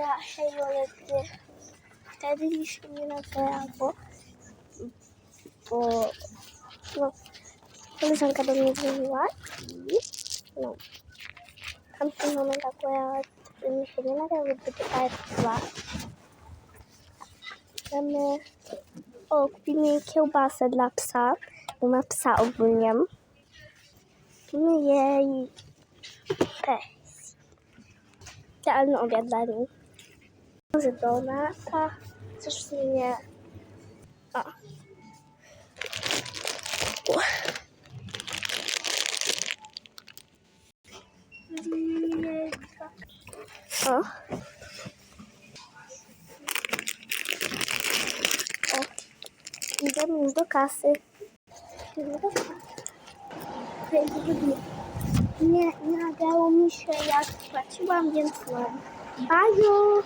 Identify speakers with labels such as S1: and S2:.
S1: ja Hejolety wtedy już mnie nazwała, bo, no, koleżanka do mnie dzwoniła i no, tamten moment akurat mi się nie nadało, gdyby R2. Mamy, o, kupimy kiełbasę dla psa, bo ma psa ogólnie. Kupimy jej pes. Idealny obiad dla niej. Może donata, coś w sumie nie. U. O. O. Idziemy już do kasy. Nie, nie nagrało mi się jak płaciłam, więc mam. Baju!